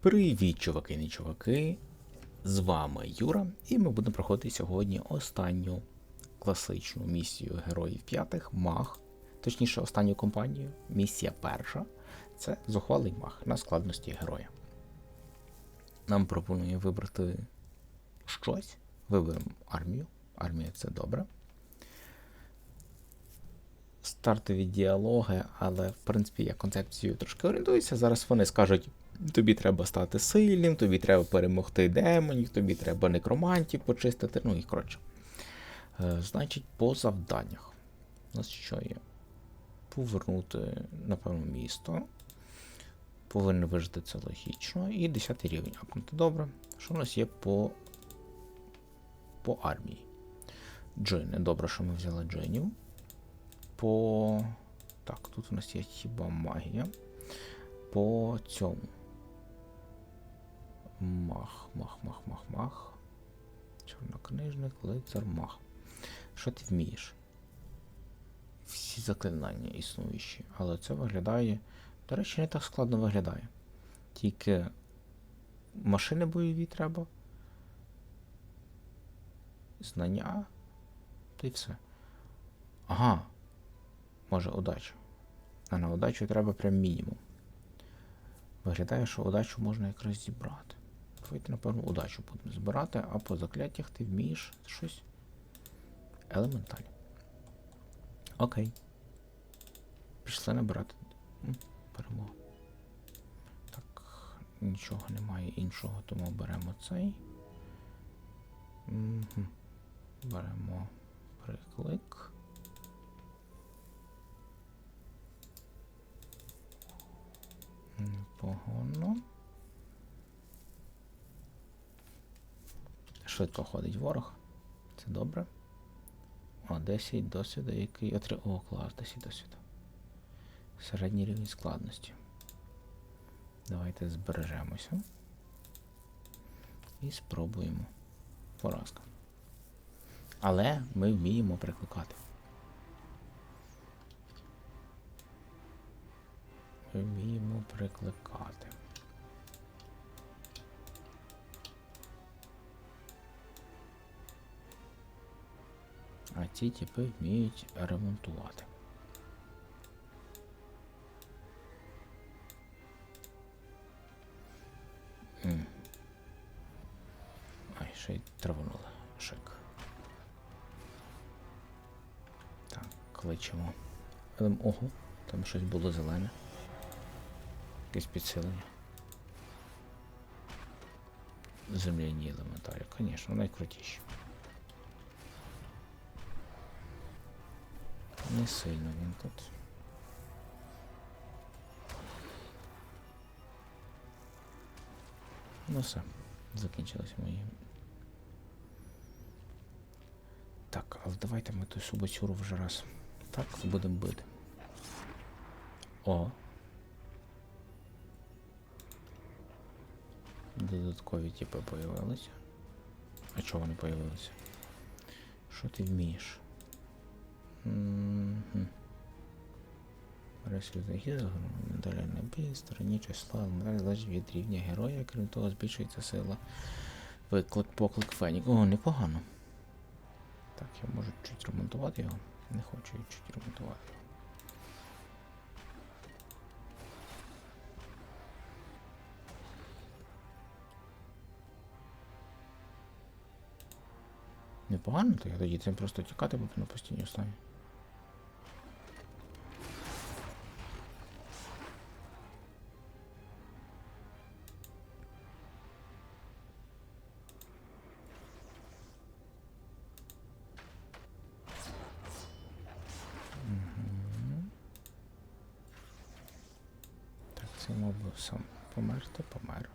Привіт, чуваки і чуваки! З вами Юра, і ми будемо проходити сьогодні останню класичну місію героїв п'ятих маг. Точніше, останню компанію. Місія перша це зухвалий маг на складності героя. Нам пропонує вибрати щось. Виберемо армію. Армія це добре. Стартові діалоги, але в принципі я концепцію трошки орієнтуюся. Зараз вони скажуть: тобі треба стати сильним, тобі треба перемогти демонів, тобі треба некромантів почистити. Ну і коротше. Е, значить, по завданнях. У нас що є? Повернути, напевно, місто. Повинен вижити це логічно. І 10 рівень. Апнути добре. Що у нас є по, по армії? Джини. Добре, що ми взяли джинів. По. Так, тут у нас є хіба магія. По цьому. Мах, мах, мах, мах, мах. Чорнокнижник, лицар, мах. Що ти вмієш? Всі заклинання існуючі. Але це виглядає. До речі, не так складно виглядає. Тільки машини бойові треба. Знання. Та й все. Ага. Може, удача. А на удачу треба прям мінімум. Виглядає, що удачу можна якраз зібрати. Давайте, напевно, удачу будемо збирати, а по закляттях ти вмієш щось елементальне. Окей. Пішли набирати М, перемогу. Так, нічого немає іншого, тому беремо цей. Мгм. Беремо приклик. Непогано. Швидко ходить ворог. Це добре. О, 10 досвіду, який отри... О, клас, 10 досвіду. Середній рівень складності. Давайте збережемося. І спробуємо. Поразка. Але ми вміємо прикликати. Ми вміємо прикликати. А ці типи вміють ремонтувати. Ай, ще й траванули. Шик. Так, кличемо. Ем, Ого, там щось було зелене. Якесь підсилення. Земляні елементарі, звісно, найкрутіші. Не сильно він тут. Ну все, закінчилися мої. Так, але давайте ми ту субацюру вже раз. Так, будемо бити. О. Додаткові типи появилися. А чого вони появилися? Що ти вмієш? Захід, медалі на бій, стороні числа, медаль залежить від рівня героя, крім того, збільшується сила. Виклик, поклик Фенік. О, непогано. Так, я можу чуть ремонтувати його. Не хочу я чуть ремонтувати. Непогано, то я тоді цим просто тікати буду на постійній основі. Би сам померти, помер.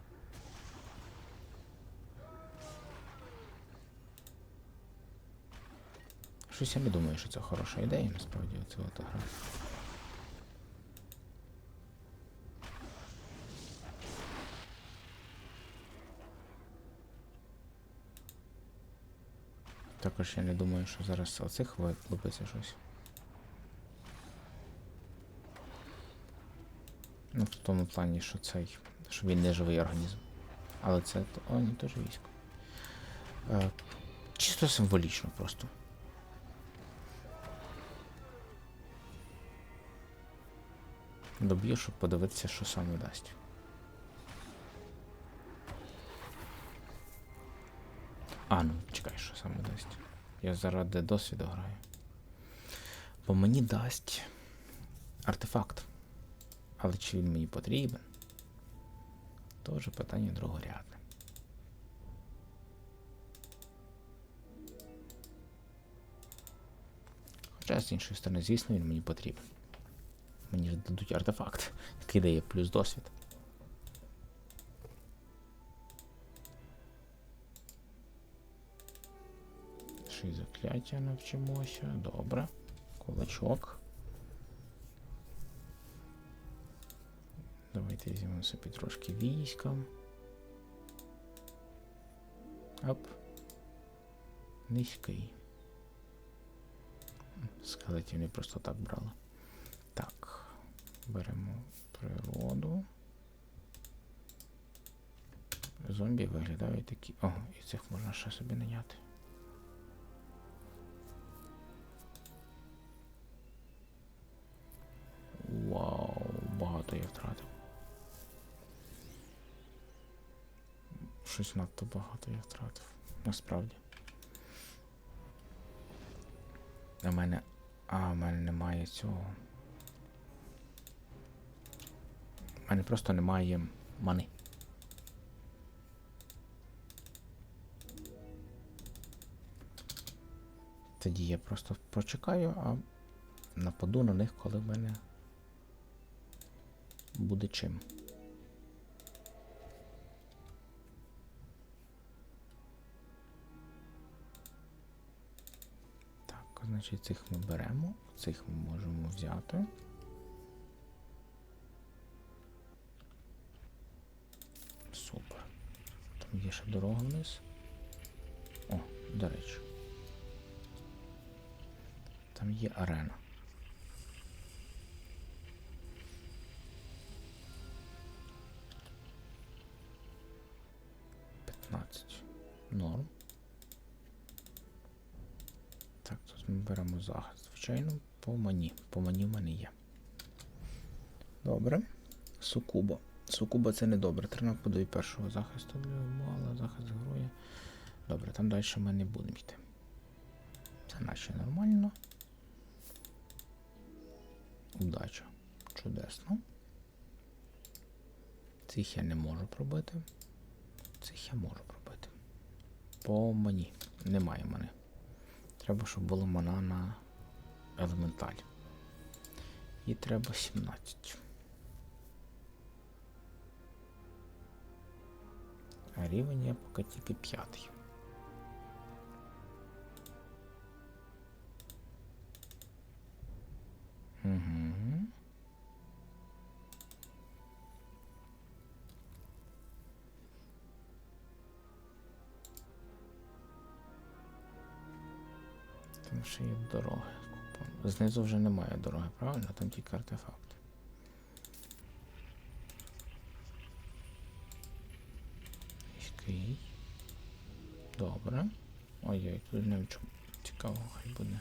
Щось я не думаю, що це хороша ідея, насправді, оце от гра. Також я не думаю, що зараз оцих вилупиться щось. Ну, в тому плані, що цей що він не живий організм. Але це. О, ні, теж військо. Е, чисто символічно просто. Доб'ю, щоб подивитися, що саме дасть. А, ну чекай, що саме дасть. Я заради досвіду граю. Бо мені дасть артефакт. Але чи він мені потрібен? То вже питання другорядне. Хоча, з іншої сторони, звісно, він мені потрібен. Мені ж дадуть артефакт, який дає плюс досвід. Й закляття навчимося. Добре. Кулачок. Давайте візьмемо собі трошки війська. Оп. Низький. Скелетів не просто так брали. Так. Беремо природу. Зомбі виглядають такі. О, і цих можна ще собі наняти. Вау, багато я втратив. Щось надто багато я втратив. Насправді. В мене. А, в мене немає цього. У мене просто немає мани. Тоді я просто почекаю, а нападу на них, коли в мене буде чим. Значить цих ми беремо, цих ми можемо взяти. Супер. Там є ще дорога вниз. О, до речі. Там є арена. П'ятнадцять. Норм. Так, тут ми беремо захист. Звичайно, по мані. По мані в мене є. Добре. Сукубо. Сукуба це не добре. Тренок подає першого захисту для мала, захист героя. Добре, там далі ми не будемо йти. Це наче нормально. Удача. Чудесно. Цих я не можу пробити. Цих я можу пробити. По мені. Немає мене. Треба, щоб було мана на елементаль. І треба 17. А рівень я поки тільки п'ятий. Угу. Там ще є дороги. Знизу вже немає дороги, правильно? Там тільки артефакт. Міський. Добре. Ой-ой, тут не чому. Цікаво, хай буде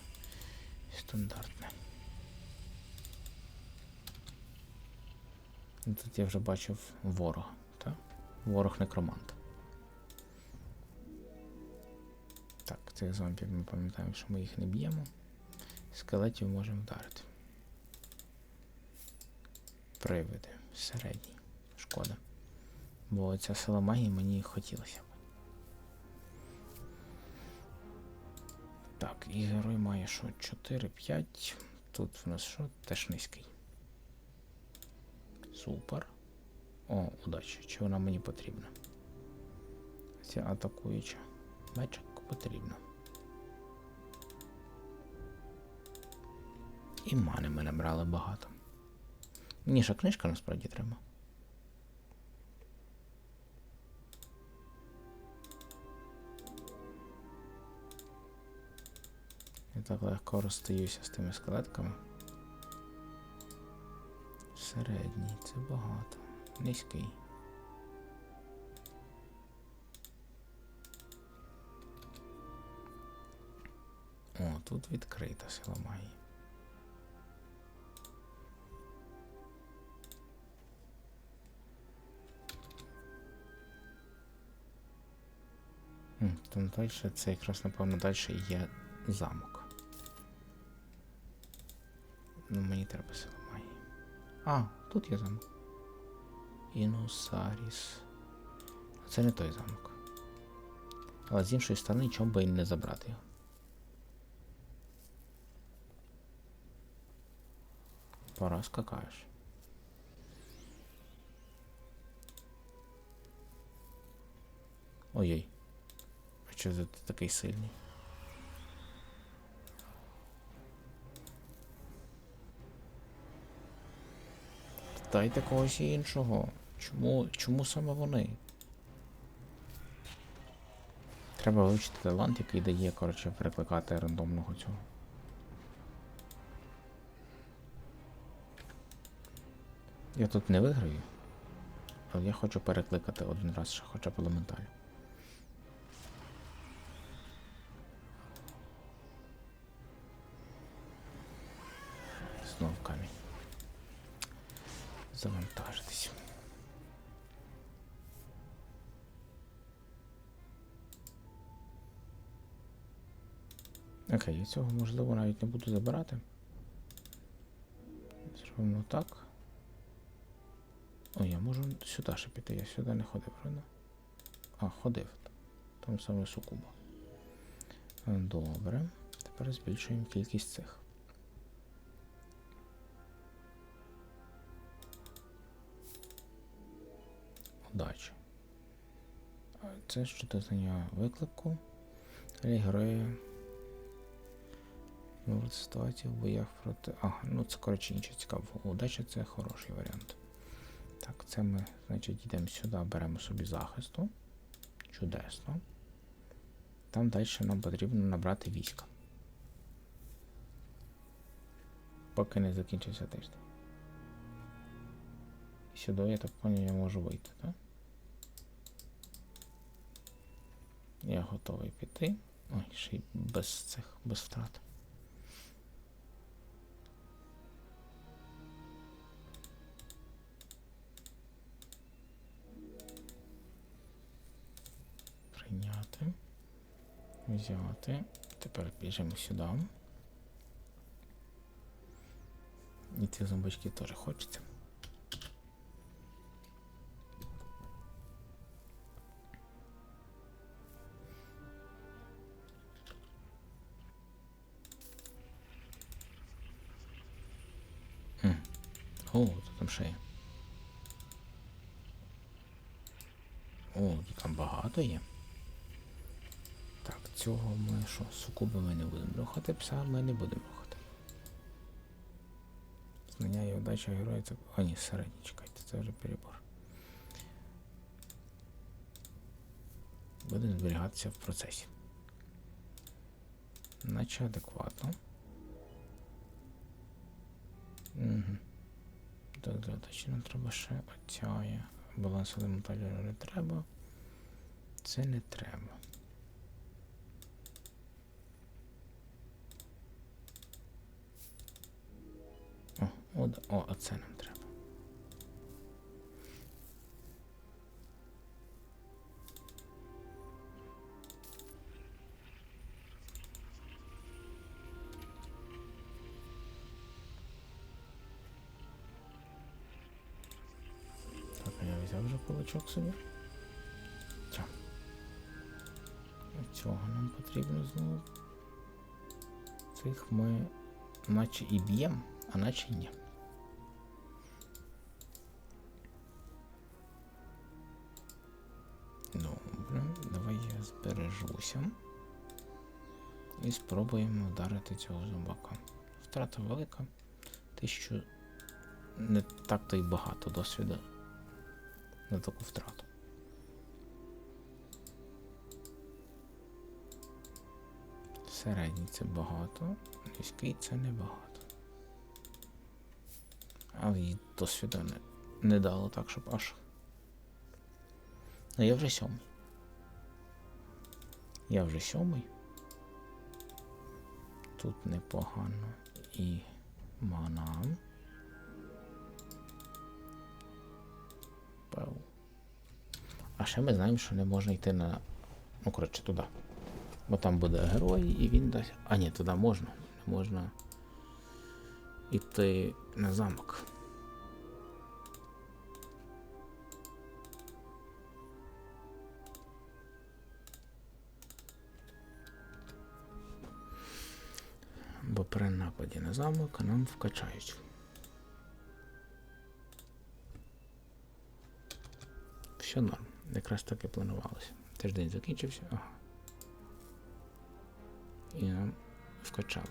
стандартне. Тут я вже бачив ворога, так? Ворог некромант. Цих зомбів ми пам'ятаємо, що ми їх не б'ємо. Скелетів можемо вдарити. Привиди. Середній. Шкода. Бо ця сила магії мені хотілося б. Так, і герой має що? 4-5. Тут в нас що? Теж низький. Супер. О, удача. Чи вона мені потрібна? Ця атакуюча. Мечик потрібно. І мани ми набрали багато. Мені ще книжка насправді треба. Я так легко розстаюся з тими скелетками. Середній, це багато. Низький. О, тут відкрита сила магії. Там далі, це якраз, напевно, далі є замок. Ну, мені треба сила магії. А, тут є замок. Інусаріс. Це не той замок. Але з іншої сторони, чому би і не забрати його. Пора скакаєш. Ой-ой. А чого ти такий сильний? Дайте когось іншого. Чому, чому саме вони? Треба вивчити талант, який дає, коротше, перекликати рандомного цього. Я тут не виграю. Але я хочу перекликати один раз ще хоча б елементаль. Окей, я цього можливо навіть не буду забирати. Зробимо так. О, я можу сюди ще піти, я сюди не ходив, правда? А, ходив. Там саме сукуба. Добре. Тепер збільшуємо кількість цих. Удачі. Це що знання виклику. Далі героя. Ну, ситуація в боях проти. А, ну це коротше інше цікаво. Удача це хороший варіант. Так, це ми, значить, йдемо сюди, беремо собі захисту. Чудесно. Там далі нам потрібно набрати війська. Поки не закінчився тиждень. Сюди, я так поняв, я можу вийти, так? Я готовий піти. Ой, ще й без цих, без втрат. Взяти. Тепер біжимо сюди. І ці зомбочки теж хочеться. М. О, тут там ще є. О, тут там багато є. Цього ми що, сукуби ми не будемо рухати, пса ми не будемо рухати. Знання і удача героя це. А ні, середній, чекайте, це вже перебор. Будемо зберігатися в процесі. Наче адекватно. Угу. Нам треба ще оця. Баланс елементалю не треба. Це не треба. О, от, о, а це нам треба. Так, я взяв вже кулачок собі. Ця. Цього нам потрібно знову. Цих ми наче і б'ємо, а наче ні. І спробуємо вдарити цього зомбака. Втрата велика. Тисячу не так то й багато досвіду на таку втрату. Середній це багато, низький це небагато. Але і досвіду не, не дало так, щоб аж. Ну я вже сьомий. Я вже сьомий. тут непогано. І мана. Пау. А ще ми знаємо, що не можна йти на. Ну, коротше, туди. Бо там буде герой і він дасть. А ні, туди можна. Не можна йти на замок. При нападі на замок нам вкачають. Все норм. Якраз так і планувалося. Тиждень закінчився. Ага. І нам вкачали.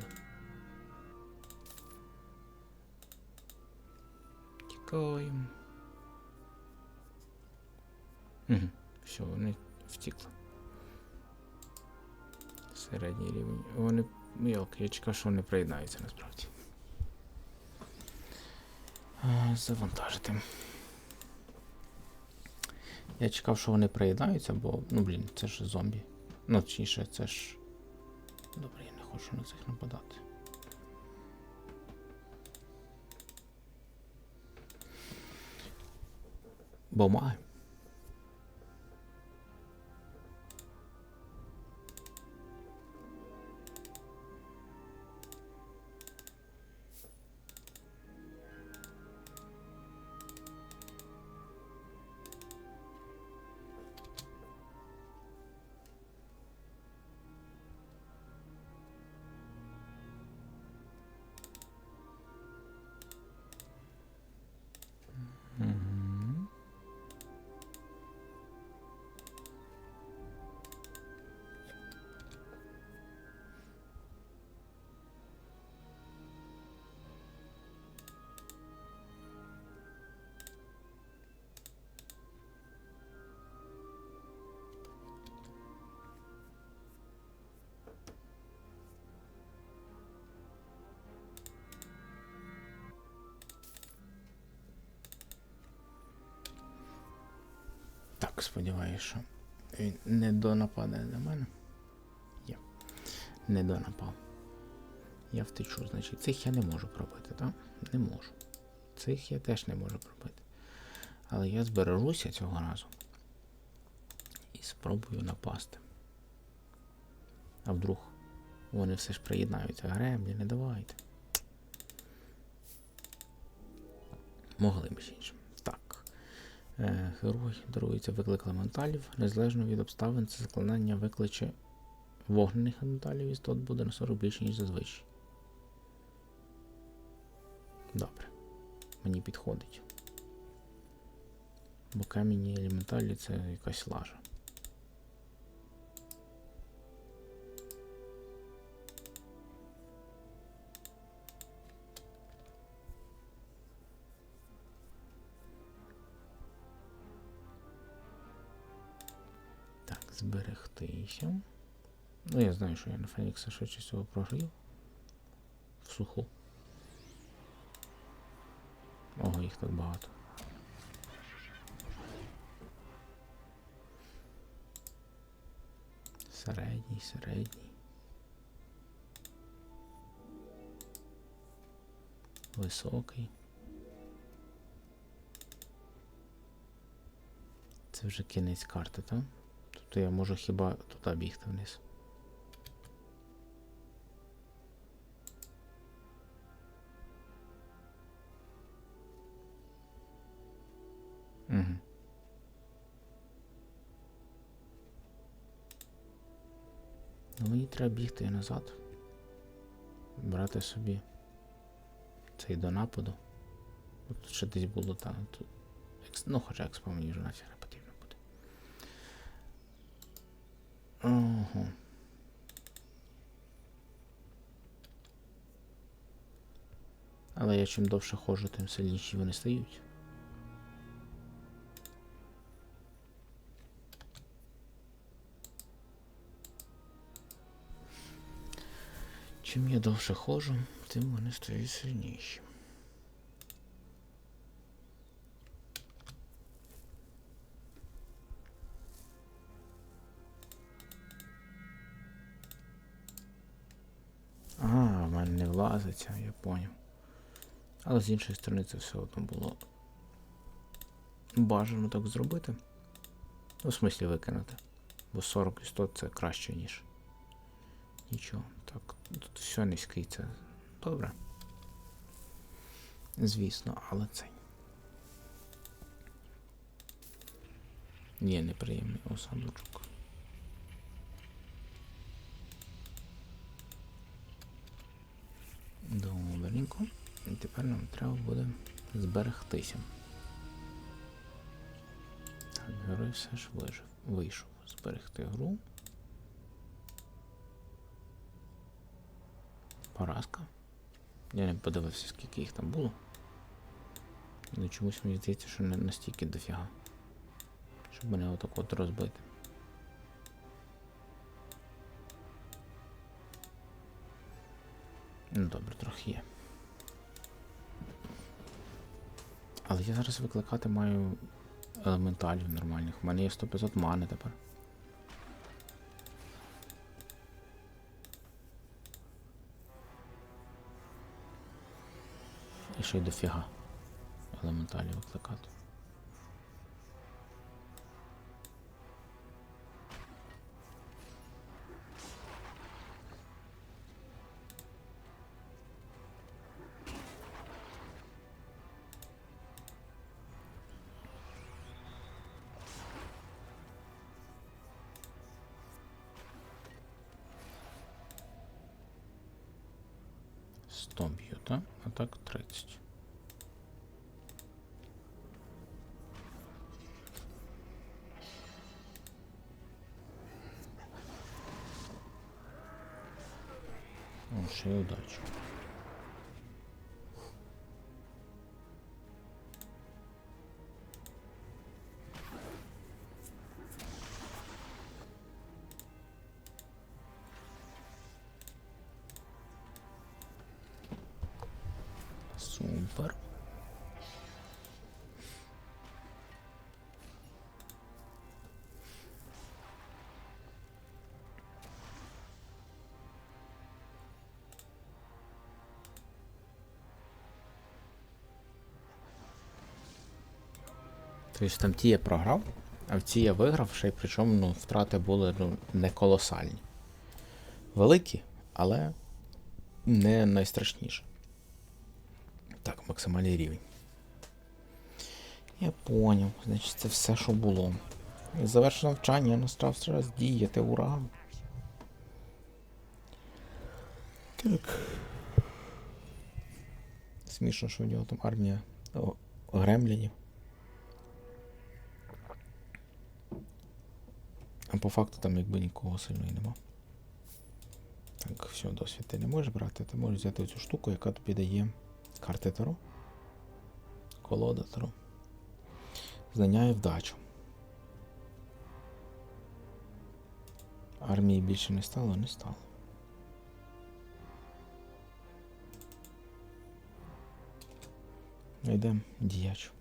Тікаємо. Угу. Все, вони втікли. Середній рівень. Вони мілкі, я чекав, що вони приєднаються насправді. Завантажити. Я чекав, що вони приєднаються, бо, ну блін, це ж зомбі. Ну, точніше, це ж. Добре, я не хочу на цих нападати. Бо маю. Так, сподіваюся, що він не донападе на мене. Є. Не донапав. Я втечу, значить, цих я не можу пробити, так? Не можу. Цих я теж не можу пробити. Але я збережуся цього разу. І спробую напасти. А вдруг вони все ж приєднаються. Греблі, не давайте. Могли б ще іншим. Так. Е, дарується виклик елементалів. Незалежно від обставин, це заклинання викличе вогнених елементалів істот буде на 40 більше, ніж зазвичай. Добре. Мені підходить. Бо камінні елементалі це якась лажа. Зберегтися. Ну, я знаю, що я на Фенікса швидше всього програю. В суху. Ого, їх так багато. Середній, середній. Високий. Це вже кінець карти, так? Тобто я можу хіба туди бігти вниз. Угу. Ну, мені треба бігти назад. Брати собі цей до нападу. Тут ще десь було там. Тут. Ну, хоча експо мені вже нафіг не потрібно буде. Ого. Але я чим довше ходжу, тим сильніші вони стають. Чим я довше ходжу, тим вони стають сильніші. Злазиться, я поняв. Але з іншої сторони це все одно було бажано так зробити. Ну, в смислі викинути. Бо 40 істот це краще, ніж. Нічого. Так, тут все низький, це добре. Звісно, але цей. Є неприємний осадочок. Добренько. І тепер нам треба буде зберегтися. Герой все ж вижив. Вийшов. Зберегти гру. Поразка. Я не подивився, скільки їх там було. Ну чомусь мені здається, що не настільки дофіга. Щоб мене отак от розбити. Ну добре, я зараз викликати маю елементалів нормальних. У мене є 100-500 мани тепер. І ще й дофіга елементалів викликати. Ще Тобто там ті я програв, а в ці я виграв, ще й причому ну, втрати були ну, не колосальні. Великі, але не найстрашніше. Так, максимальний рівень. Я поняв, значить це все, що було. Завершено навчання, настав час діяти, ура! Так. Смішно, що в нього там армія гремлінів. А по факту там якби нікого сильно і нема. Так, все, досвід ти не можеш брати, ти можеш взяти цю штуку, яка тобі дає карти Таро. Колода Таро. Знання і вдачу. Армії більше не стало, не стало. Йдемо діяч.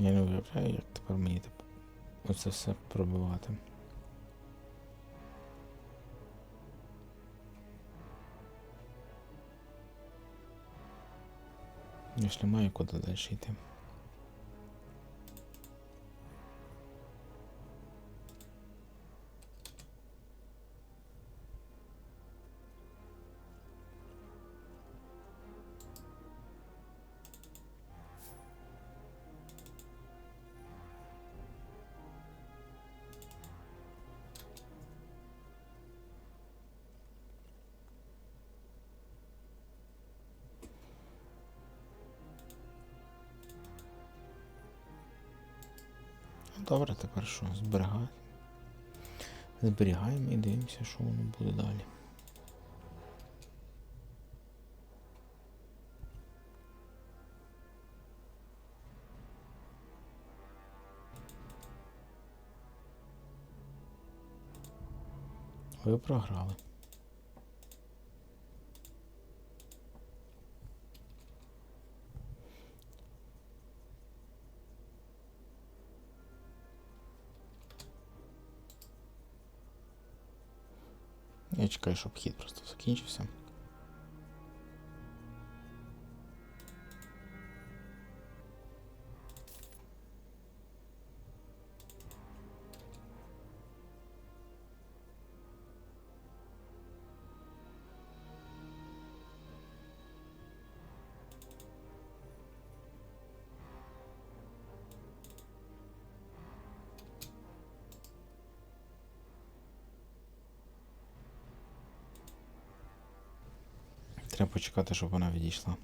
Я не уявляю, як тепер мені оце все пробивати. Я ж не маю куди далі йти. Добре, тепер що? Зберігай. Зберігаємо і дивимося, що воно буде далі. Ви програли. Чекаю, щоб хід просто закінчився. Треба почекати, щоб вона відійшла.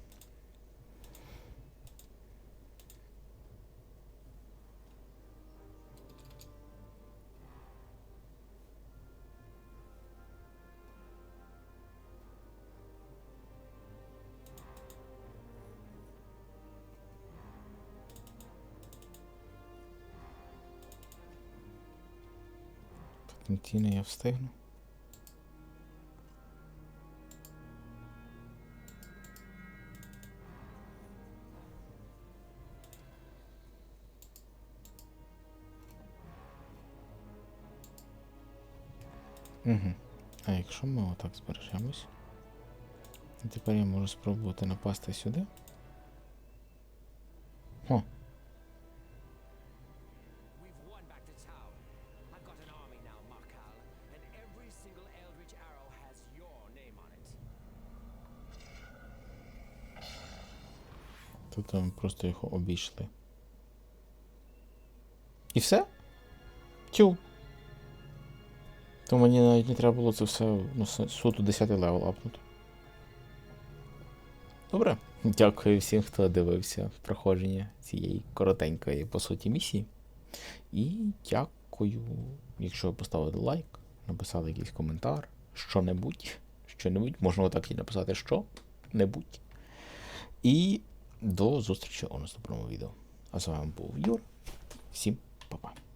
Потенційно я встигну. Якщо ми отак збережемось. Тепер я можу спробувати напасти сюди. О, тут ми просто його обійшли. І все? Тю. То мені навіть не треба було це все ну, суто 10 левел апнути. Добре. Дякую всім, хто дивився проходження цієї коротенької, по суті, місії. І дякую, якщо ви поставили лайк, написали якийсь коментар, що-небудь, що-небудь, можна отак і написати що-небудь. І до зустрічі у наступному відео. А з вами був Юр. Всім па-па.